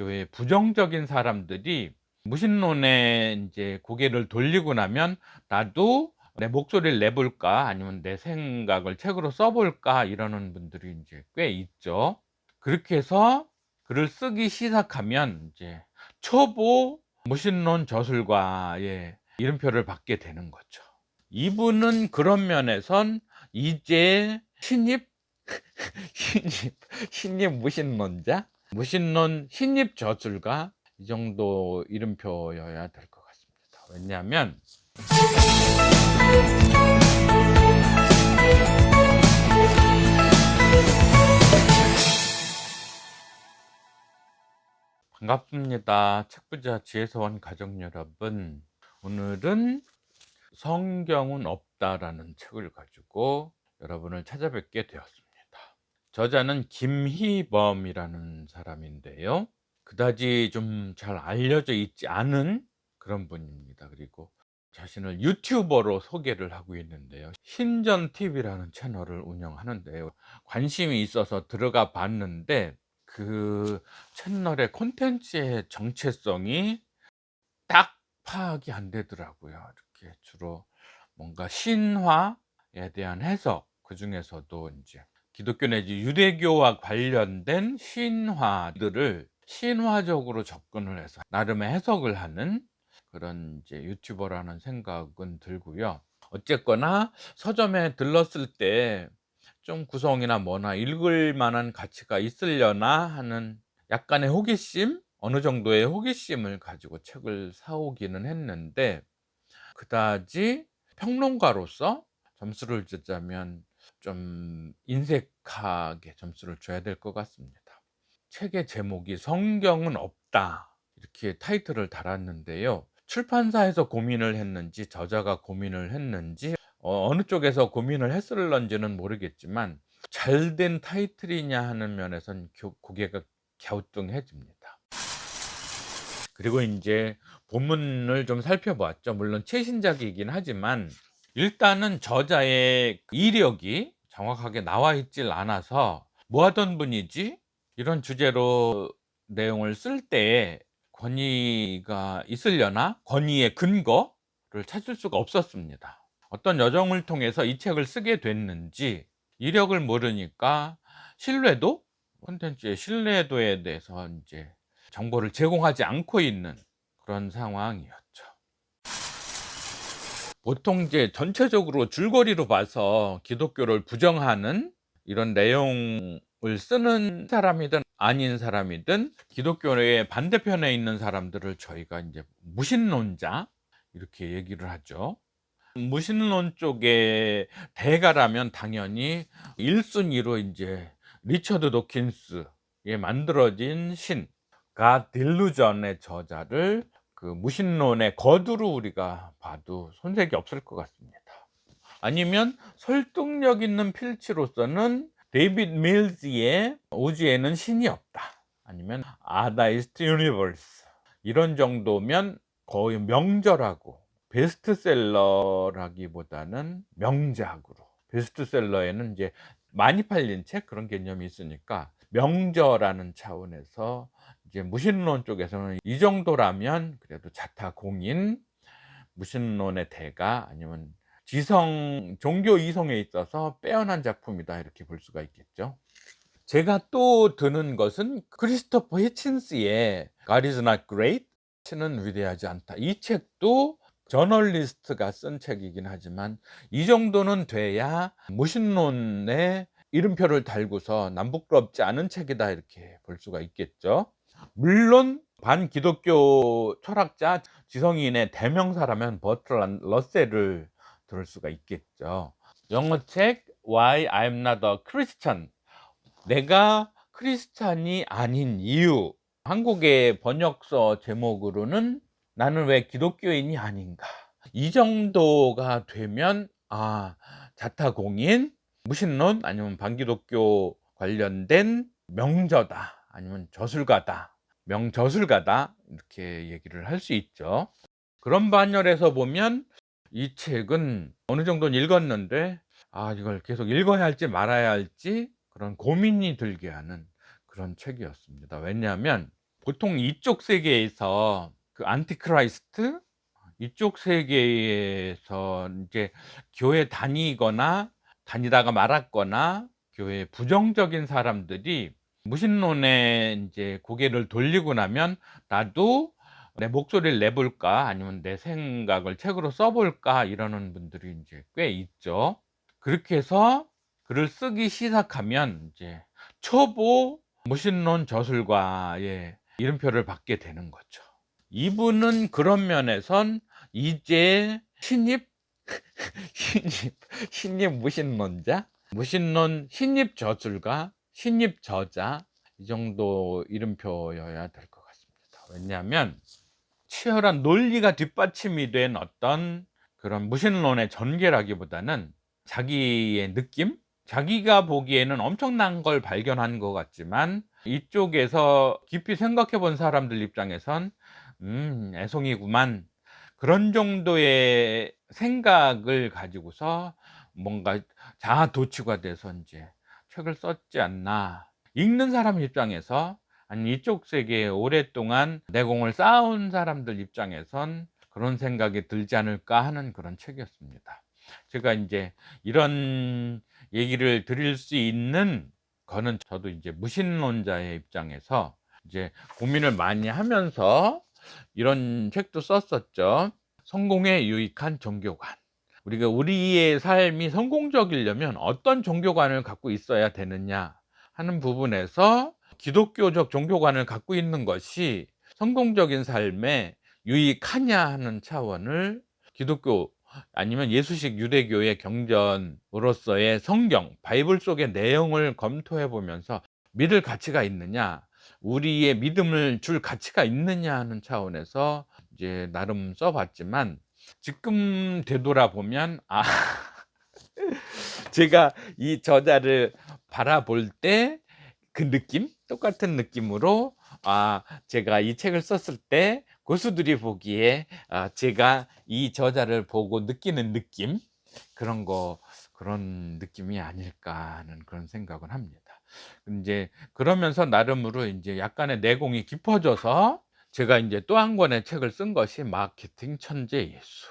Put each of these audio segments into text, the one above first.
기독교에 부정적인 사람들이 무신론에 이제 고개를 돌리고 나면 나도 내 목소리를 내볼까 아니면 내 생각을 책으로 써볼까 이러는 분들이 이제 꽤 있죠. 그렇게 해서 글을 쓰기 시작하면 이제 초보 무신론 저술가의 이름표를 받게 되는 거죠. 이분은 그런 면에선 이제 신입 신입 신입 무신론자 무신론 신입 저술가 이 정도 이름표여야 될 것 같습니다. 왜냐하면 반갑습니다. 책부자 지혜서원 가족 여러분. 오늘은 성경은 없다라는 책을 가지고 여러분을 찾아뵙게 되었습니다. 저자는 김희범이라는 사람인데요. 그다지 좀 잘 알려져 있지 않은 그런 분입니다. 그리고 자신을 유튜버로 소개를 하고 있는데요. 신전 TV라는 채널을 운영하는데요. 관심이 있어서 들어가 봤는데 그 채널의 콘텐츠의 정체성이 딱 파악이 안 되더라고요. 이렇게 주로 뭔가 신화에 대한 해석, 그 중에서도 이제 기독교 내지 유대교와 관련된 신화들을 신화적으로 접근을 해서 나름의 해석을 하는 그런 이제 유튜버라는 생각은 들고요. 어쨌거나 서점에 들렀을 때 좀 구성이나 뭐나 읽을 만한 가치가 있으려나 하는 약간의 호기심, 어느 정도의 호기심을 가지고 책을 사오기는 했는데 그다지 평론가로서 점수를 주자면 좀 인색하게 점수를 줘야 될 것 같습니다. 책의 제목이 성경은 없다 이렇게 타이틀을 달았는데요. 출판사에서 고민을 했는지 저자가 고민을 했는지 어, 느 쪽에서 고민을 했을런지는 모르겠지만 잘된 타이틀이냐 하는 면에선 교- 고개가 갸우뚱해집니다. 그리고 이제 본문을 좀 살펴보았죠. 물론 최신작이긴 하지만 일단은 저자의 이력이 정확하게 나와 있질 않아서 뭐 하던 분이지? 이런 주제로 내용을 쓸 때 권위가 있으려나? 권위의 근거를 찾을 수가 없었습니다. 어떤 여정을 통해서 이 책을 쓰게 됐는지 이력을 모르니까 신뢰도 콘텐츠의 신뢰도에 대해서 이제 정보를 제공하지 않고 있는 그런 상황이었죠. 보통 이제 전체적으로 줄거리로 봐서 기독교를 부정하는 이런 내용을 쓰는 사람이든 아닌 사람이든 기독교의 반대편에 있는 사람들을 저희가 이제 무신론자 이렇게 얘기를 하죠. 무신론 쪽의 대가라면 당연히 1순위로 이제 리처드 도킨스에 만들어진 신, 가 딜루전의 저자를 그 무신론의 거두로 우리가 봐도 손색이 없을 것 같습니다. 아니면 설득력 있는 필치로서는 데이빗 밀즈의 오지에는 신이 없다. 아니면 아다이스트 유니버스 이런 정도면 거의 명절하고 베스트셀러라기보다는 명작으로 베스트셀러에는 이제 많이 팔린 책 그런 개념이 있으니까 명저라는 차원에서 이제 무신론 쪽에서는 이 정도라면 그래도 자타 공인 무신론의 대가 아니면 지성 종교 이성에 있어서 빼어난 작품이다 이렇게 볼 수가 있겠죠. 제가 또 드는 것은 크리스토퍼 히친스의 God is not great 는 위대하지 않다. 이 책도 저널리스트가 쓴 책이긴 하지만 이 정도는 돼야 무신론의 이름표를 달고서 남부끄럽지 않은 책이다 이렇게 볼 수가 있겠죠. 물론 반기독교 철학자 지성인의 대명사라면 버트란 러셀을 들을 수가 있겠죠. 영어책 Why I'm Not a Christian. 내가 크리스찬이 아닌 이유. 한국의 번역서 제목으로는 나는 왜 기독교인이 아닌가. 이 정도가 되면 아 자타공인 무신론 아니면 반기독교 관련된 명저다. 아니면 저술가다 명저술가다. 이렇게 얘기를 할 수 있죠. 그런 반열에서 보면 이 책은 어느 정도는 읽었는데 아 이걸 계속 읽어야 할지 말아야 할지 그런 고민이 들게 하는 그런 책이었습니다. 왜냐하면 보통 이쪽 세계에서 그 안티크라이스트 이쪽 세계에서 이제 교회 다니거나 다니다가 말았거나 교회 부정적인 사람들이 무신론에 이제 고개를 돌리고 나면 나도 내 목소리를 내볼까 아니면 내 생각을 책으로 써볼까 이러는 분들이 이제 꽤 있죠. 그렇게 해서 글을 쓰기 시작하면 이제 초보 무신론 저술가의 이름표를 받게 되는 거죠. 이분은 그런 면에선 이제 신입 신입 신입 무신론자 무신론 신입 저술가 신입 저자 이 정도 이름표여야 될 것 같습니다. 왜냐하면 치열한 논리가 뒷받침이 된 어떤 그런 무신론의 전개라기보다는 자기의 느낌, 자기가 보기에는 엄청난 걸 발견한 것 같지만 이쪽에서 깊이 생각해 본 사람들 입장에선 음, 애송이구만. 그런 정도의 생각을 가지고서 뭔가 자아 도취가 돼서 이제 책을 썼지 않나. 읽는 사람 입장에서 아니 이쪽 세계에 오랫동안 내공을 쌓아온 사람들 입장에선 그런 생각이 들지 않을까 하는 그런 책이었습니다. 제가 이제 이런 얘기를 드릴 수 있는 거는 저도 이제 무신론자의 입장에서 이제 고민을 많이 하면서 이런 책도 썼었죠. 성공에 유익한 종교관. 우리가 우리의 삶이 성공적이려면 어떤 종교관을 갖고 있어야 되느냐 하는 부분에서 기독교적 종교관을 갖고 있는 것이 성공적인 삶에 유익하냐 하는 차원을 기독교 아니면 예수식 유대교의 경전으로서의 성경, 바이블 속의 내용을 검토해 보면서 믿을 가치가 있느냐, 우리의 믿음을 줄 가치가 있느냐 하는 차원에서 이제 나름 써봤지만 지금 되돌아보면 아 제가 이 저자를 바라볼 때 그 느낌 똑같은 느낌으로 아 제가 이 책을 썼을 때 고수들이 보기에 아 제가 이 저자를 보고 느끼는 느낌 그런 거 그런 느낌이 아닐까 하는 그런 생각을 합니다. 이제 그러면서 나름으로 이제 약간의 내공이 깊어져서 제가 이제 또 한 권의 책을 쓴 것이 마케팅 천재 예수.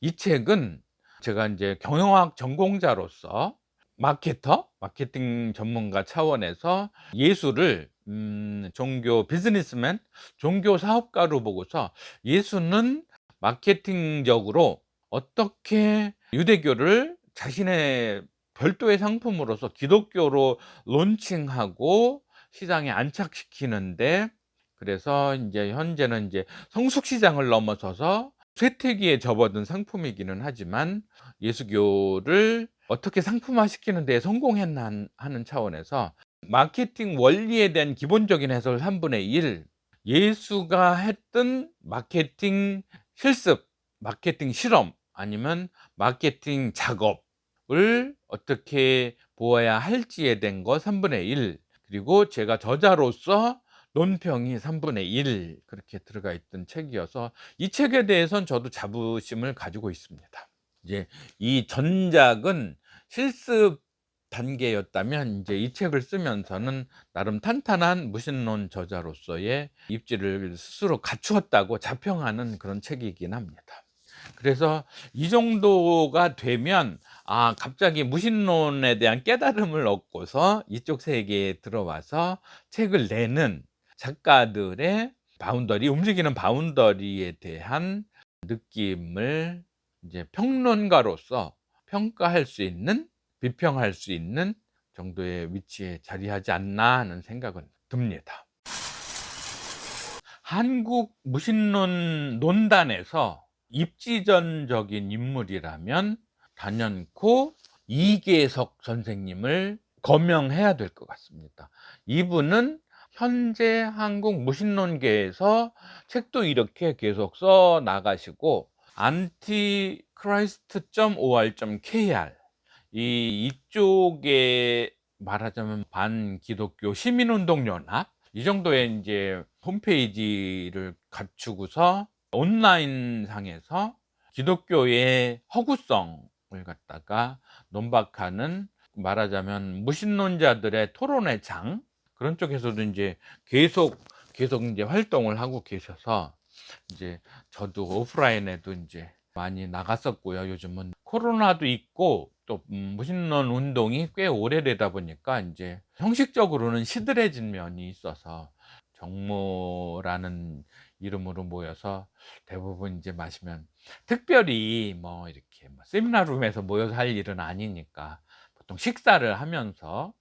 이 책은 제가 이제 경영학 전공자로서 마케터, 마케팅 전문가 차원에서 예수를 음, 종교 비즈니스맨, 종교 사업가로 보고서 예수는 마케팅적으로 어떻게 유대교를 자신의 별도의 상품으로서 기독교로 론칭하고 시장에 안착시키는데 그래서 이제 현재는 이제 성숙 시장을 넘어서서 쇠퇴기에 접어든 상품이기는 하지만 예수교를 어떻게 상품화시키는 데 성공했나 하는 차원에서 마케팅 원리에 대한 기본적인 해설 3분의 1 예수가 했던 마케팅 실습, 마케팅 실험 아니면 마케팅 작업을 어떻게 보아야 할지에 대한 거 3분의 1 그리고 제가 저자로서 논평이 3분의 1 그렇게 들어가 있던 책이어서 이 책에 대해서는 저도 자부심을 가지고 있습니다. 이제 이 전작은 실습 단계였다면 이제 이 책을 쓰면서는 나름 탄탄한 무신론 저자로서의 입지를 스스로 갖추었다고 자평하는 그런 책이긴 합니다. 그래서 이 정도가 되면 아 갑자기 무신론에 대한 깨달음을 얻고서 이쪽 세계에 들어와서 책을 내는 작가들의 바운더리 움직이는 바운더리에 대한 느낌을 이제 평론가로서 평가할 수 있는 비평할 수 있는 정도의 위치에 자리하지 않나 하는 생각은 듭니다. 한국 무신론 논단에서 입지전적인 인물이라면 단연코 이계석 선생님을 거명해야 될 것 같습니다. 이분은 현재 한국 무신론계에서 책도 이렇게 계속 써 나가시고 antichrist.or.kr 이 이쪽에 말하자면 반기독교 시민운동연합 이 정도의 이제 홈페이지를 갖추고서 온라인 상에서 기독교의 허구성을 갖다가 논박하는 말하자면 무신론자들의 토론의 장 그런 쪽에서도 이제 계속 계속 이제 활동을 하고 계셔서 이제 저도 오프라인에도 이제 많이 나갔었고요. 요즘은 코로나도 있고 또 음, 무신론 운동이 꽤 오래되다 보니까 이제 형식적으로는 시들해진 면이 있어서 정모라는 이름으로 모여서 대부분 이제 마시면 특별히 뭐 이렇게 뭐 세미나룸에서 모여서 할 일은 아니니까 보통 식사를 하면서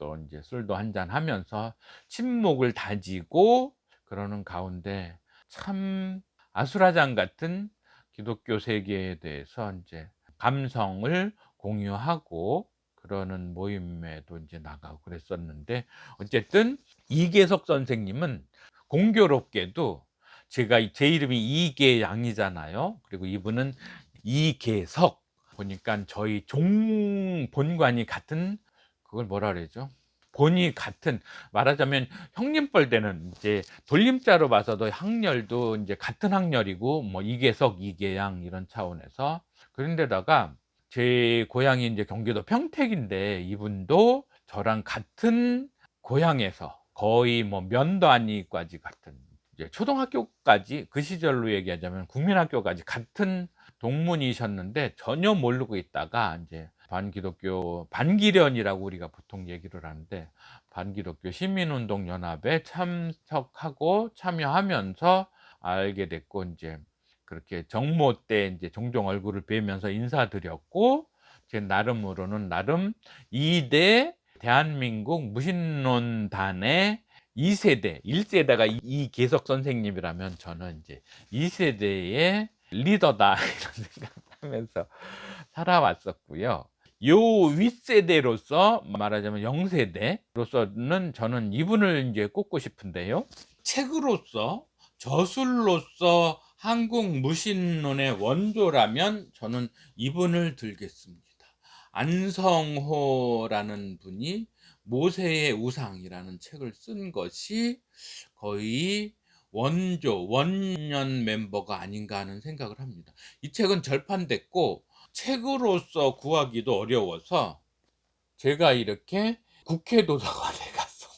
또 이제 술도 한잔 하면서 침묵을 다지고 그러는 가운데 참 아수라장 같은 기독교 세계에 대해서 이제 감성을 공유하고 그러는 모임에도 이제 나가고 그랬었는데 어쨌든 이계석 선생님은 공교롭게도 제가 제 이름이 이계양이잖아요. 그리고 이분은 이계석 보니까 저희 종 본관이 같은 그걸 뭐라 그러죠? 본이 같은 말하자면 형님뻘되는 이제 돌림자로 봐서도 학렬도 이제 같은 학렬이고 뭐 이계석 이계양 이런 차원에서 그런데다가 제 고향이 이제 경기도 평택인데 이분도 저랑 같은 고향에서 거의 뭐 면도 아니까지 같은 이제 초등학교까지 그 시절로 얘기하자면 국민학교까지 같은 동문이셨는데 전혀 모르고 있다가 이제 반기독교 반기련이라고 우리가 보통 얘기를 하는데 반기독교 시민운동 연합에 참석하고 참여하면서 알게 됐고 이제 그렇게 정모 때 이제 종종 얼굴을 뵈면서 인사드렸고 제 나름으로는 나름 2대 대한민국 무신론단의 2세대, 1세대가 이계석 선생님이라면 저는 이제 2세대의 리더다 이런 생각하면서 살아왔었고요. 요 윗세대로서 말하자면 0세대로서는 저는 이분을 이제 꼽고 싶은데요. 책으로서 저술로서 한국 무신론의 원조라면 저는 이분을 들겠습니다. 안성호라는 분이 모세의 우상이라는 책을 쓴 것이 거의 원조, 원년 멤버가 아닌가 하는 생각을 합니다. 이 책은 절판됐고 책으로서 구하기도 어려워서 제가 이렇게 국회 도서관에 가서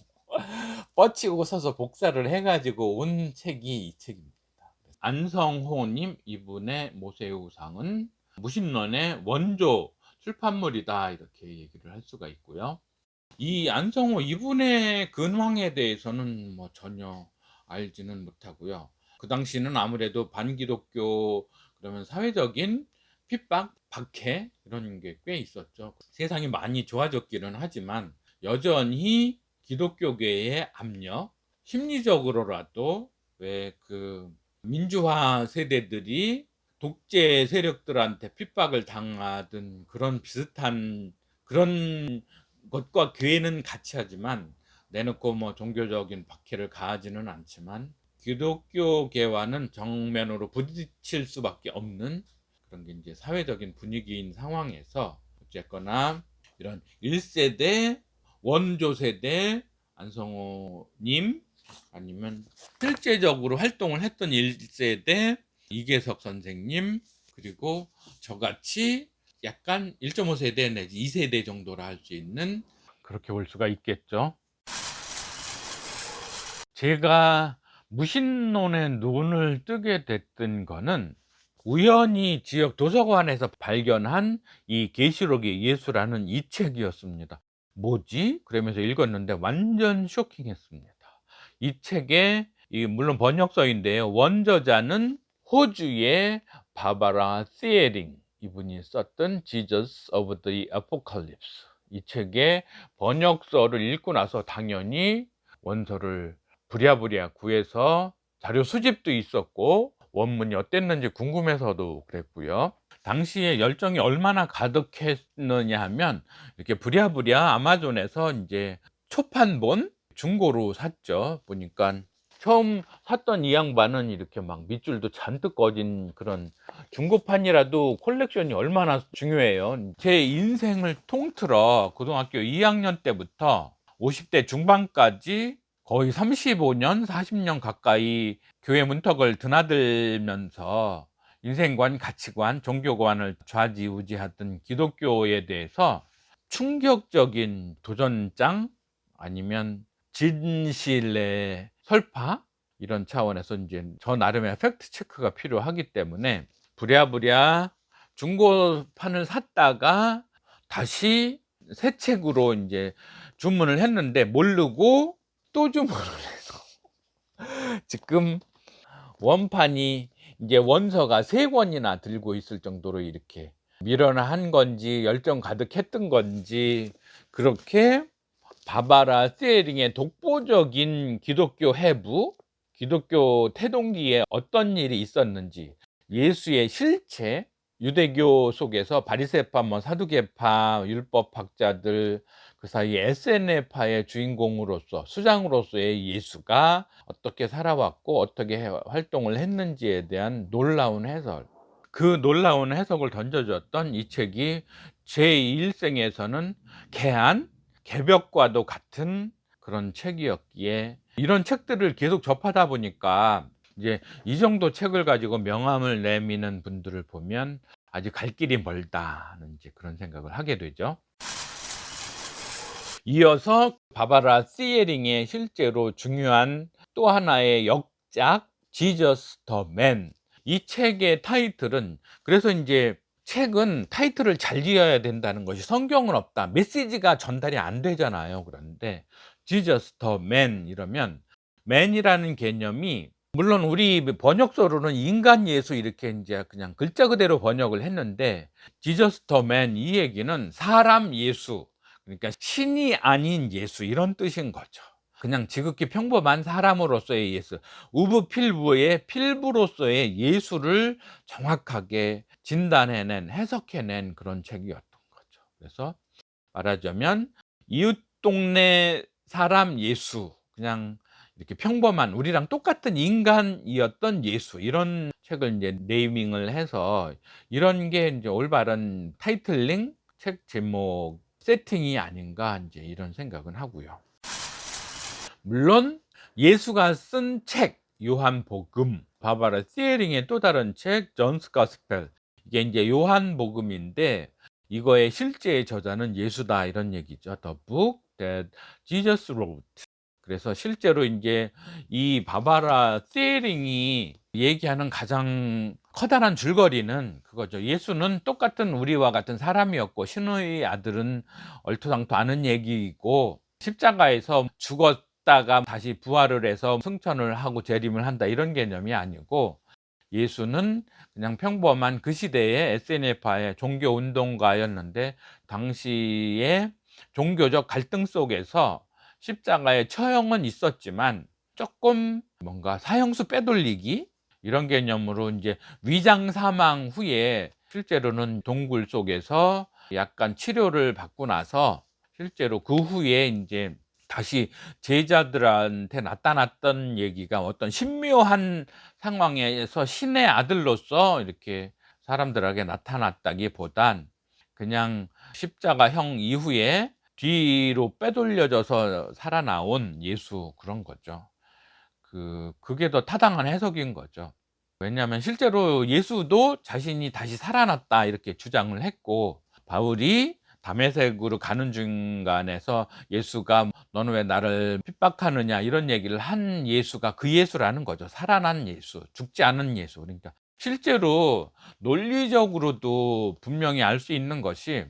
뻗치고 서서 복사를 해가지고 온 책이 이 책입니다. 안성호님 이분의 모세의 우상은 무신론의 원조 출판물이다 이렇게 얘기를 할 수가 있고요. 이 안성호 이분의 근황에 대해서는 뭐 전혀 알지는 못하고요. 그 당시는 아무래도 반기독교 그러면 사회적인 핍박, 박해 이런 게 꽤 있었죠. 세상이 많이 좋아졌기는 하지만 여전히 기독교계의 압력, 심리적으로라도 왜 그 민주화 세대들이 독재 세력들한테 핍박을 당하던 그런 비슷한 그런 것과 교회는 같이 하지만 내놓고 뭐 종교적인 박해를 가하지는 않지만 기독교계와는 정면으로 부딪힐 수밖에 없는 그런 게 이제 사회적인 분위기인 상황에서 어쨌거나 이런 1세대 원조 세대 안성호님 아니면 실제적으로 활동을 했던 1세대 이계석 선생님 그리고 저같이 약간 1.5세대 내지 2세대 정도라 할 수 있는 그렇게 볼 수가 있겠죠. 제가 무신론에 눈을 뜨게 됐던 거는 우연히 지역 도서관에서 발견한 이 계시록의 예수라는 이 책이었습니다. 뭐지? 그러면서 읽었는데 완전 쇼킹했습니다. 이 책에 이 물론 번역서인데요. 원저자는 호주의 바바라 시에링 이분이 썼던 Jesus of the Apocalypse 이 책의 번역서를 읽고 나서 당연히 원서를 부랴부랴 구해서 자료 수집도 있었고 원문이 어땠는지 궁금해서도 그랬고요. 당시에 열정이 얼마나 가득했느냐 하면 이렇게 부랴부랴 아마존에서 이제 초판본 중고로 샀죠. 보니까 처음 샀던 이 양반은 이렇게 막 밑줄도 잔뜩 꺼진 그런 중고판이라도 콜렉션이 얼마나 중요해요. 제 인생을 통틀어 고등학교 2학년 때부터 50대 중반까지 거의 35년, 40년 가까이 교회 문턱을 드나들면서 인생관, 가치관, 종교관을 좌지우지하던 기독교에 대해서 충격적인 도전장 아니면 진실의 설파? 이런 차원에서 이제 저 나름의 팩트 체크가 필요하기 때문에 부랴부랴 중고판을 샀다가 다시 새 책으로 이제 주문을 했는데 모르고 또 주문을 해서 지금 원판이 이제 원서가 세 권이나 들고 있을 정도로 이렇게 밀어한 건지 열정 가득했던 건지 그렇게 바바라 세링의 독보적인 기독교 해부, 기독교 태동기에 어떤 일이 있었는지 예수의 실체, 유대교 속에서 바리새파, 뭐 사두개파, 율법학자들 그 사이에 SNF파의 주인공으로서 수장으로서의 예수가 어떻게 살아왔고 어떻게 활동을 했는지에 대한 놀라운 해설. 그 놀라운 해석을 던져줬던 이 책이 제1생에서는 개한, 개벽과도 같은 그런 책이었기에 이런 책들을 계속 접하다 보니까 이제 이 정도 책을 가지고 명함을 내미는 분들을 보면 아직 갈 길이 멀다는 이제 그런 생각을 하게 되죠. 이어서 바바라 시에링의 실제로 중요한 또 하나의 역작 지저스 더 맨. 이 책의 타이틀은 그래서 이제 책은 타이틀을 잘 지어야 된다는 것이 성경은 없다. 메시지가 전달이 안 되잖아요. 그런데 지저스 더 맨 이러면 맨이라는 개념이 물론 우리 번역서로는 인간 예수 이렇게 이제 그냥 글자 그대로 번역을 했는데 지저스 더 맨 이 얘기는 사람 예수 그러니까 신이 아닌 예수 이런 뜻인 거죠. 그냥 지극히 평범한 사람으로서의 예수, 우부 필부의 필부로서의 예수를 정확하게 진단해낸, 해석해낸 그런 책이었던 거죠. 그래서 말하자면 이웃 동네 사람 예수, 그냥 이렇게 평범한 우리랑 똑같은 인간이었던 예수 이런 책을 이제 네이밍을 해서 이런 게 이제 올바른 타이틀링 책 제목 세팅이 아닌가 이제 이런 생각은 하고요. 물론 예수가 쓴 책 요한복음 바바라 시에링의 또 다른 책 존스 가스펠 이게 이제 요한복음인데 이거의 실제 저자는 예수다 이런 얘기죠. The book that Jesus wrote. 그래서 실제로 이제 이 바바라 시에링이 얘기하는 가장 커다란 줄거리는 그거죠. 예수는 똑같은 우리와 같은 사람이었고 신의 아들은 얼토당토 않은 얘기이고 십자가에서 죽었다가 다시 부활을 해서 승천을 하고 재림을 한다 이런 개념이 아니고 예수는 그냥 평범한 그 시대의 SNF파의 종교 운동가였는데 당시에 종교적 갈등 속에서 십자가의 처형은 있었지만 조금 뭔가 사형수 빼돌리기 이런 개념으로 이제 위장 사망 후에 실제로는 동굴 속에서 약간 치료를 받고 나서 실제로 그 후에 이제 다시 제자들한테 나타났던 얘기가 어떤 신묘한 상황에서 신의 아들로서 이렇게 사람들에게 나타났다기보단 그냥 십자가형 이후에 뒤로 빼돌려져서 살아나온 예수 그런 거죠. 그 그게 더 타당한 해석인 거죠. 왜냐하면 실제로 예수도 자신이 다시 살아났다 이렇게 주장을 했고 바울이 담에색으로 가는 중간에서 예수가 너는 왜 나를 핍박하느냐 이런 얘기를 한 예수가 그 예수라는 거죠. 살아난 예수, 죽지 않은 예수. 그러니까 실제로 논리적으로도 분명히 알 수 있는 것이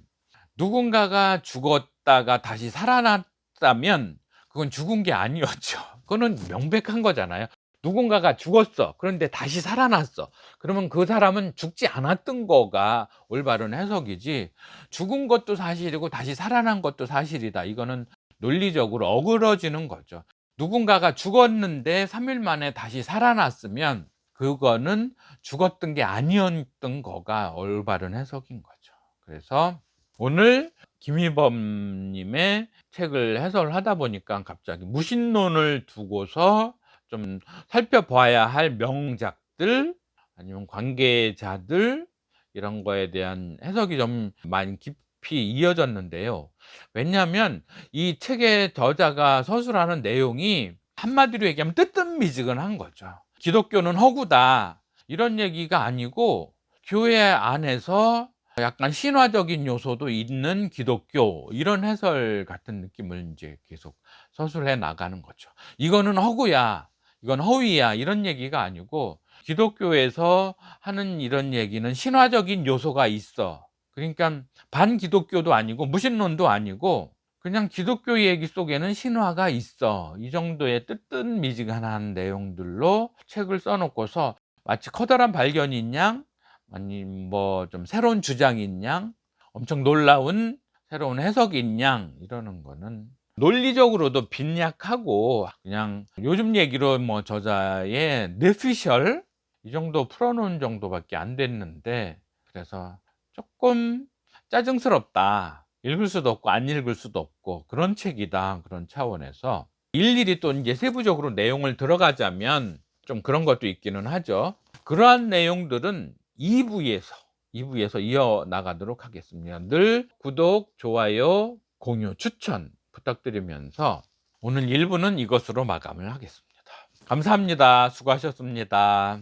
누군가가 죽었다가 다시 살아났다면 그건 죽은 게 아니었죠. 그거는 명백한 거잖아요. 누군가가 죽었어. 그런데 다시 살아났어. 그러면 그 사람은 죽지 않았던 거가 올바른 해석이지. 죽은 것도 사실이고 다시 살아난 것도 사실이다. 이거는 논리적으로 어그러지는 거죠. 누군가가 죽었는데 3일 만에 다시 살아났으면 그거는 죽었던 게 아니었던 거가 올바른 해석인 거죠. 그래서 오늘 김희범님의 책을 해설을 하다 보니까 갑자기 무신론을 두고서 좀 살펴봐야 할 명작들 아니면 관계자들 이런 거에 대한 해석이 좀 많이 깊이 이어졌는데요. 왜냐하면 이 책의 저자가 서술하는 내용이 한마디로 얘기하면 뜨뜻미지근한 거죠. 기독교는 허구다 이런 얘기가 아니고 교회 안에서 약간 신화적인 요소도 있는 기독교 이런 해설 같은 느낌을 이제 계속 서술해 나가는 거죠. 이거는 허구야. 이건 허위야 이런 얘기가 아니고 기독교에서 하는 이런 얘기는 신화적인 요소가 있어. 그러니까 반기독교도 아니고 무신론도 아니고 그냥 기독교 얘기 속에는 신화가 있어. 이 정도의 뜨뜻미지근한 내용들로 책을 써놓고서 마치 커다란 발견인 양, 아니 뭐 좀 새로운 주장인 양, 엄청 놀라운 새로운 해석인 양 이러는 거는 논리적으로도 빈약하고 그냥 요즘 얘기로 뭐 저자의 뇌피셜 이 정도 풀어놓은 정도밖에 안 됐는데 그래서 조금 짜증스럽다. 읽을 수도 없고 안 읽을 수도 없고 그런 책이다. 그런 차원에서 일일이 또 이제 세부적으로 내용을 들어가자면 좀 그런 것도 있기는 하죠. 그러한 내용들은 2부에서 2부에서 이어나가도록 하겠습니다. 늘 구독, 좋아요, 공유, 추천 부탁드리면서 오늘 1부는 이것으로 마감을 하겠습니다. 감사합니다. 수고하셨습니다.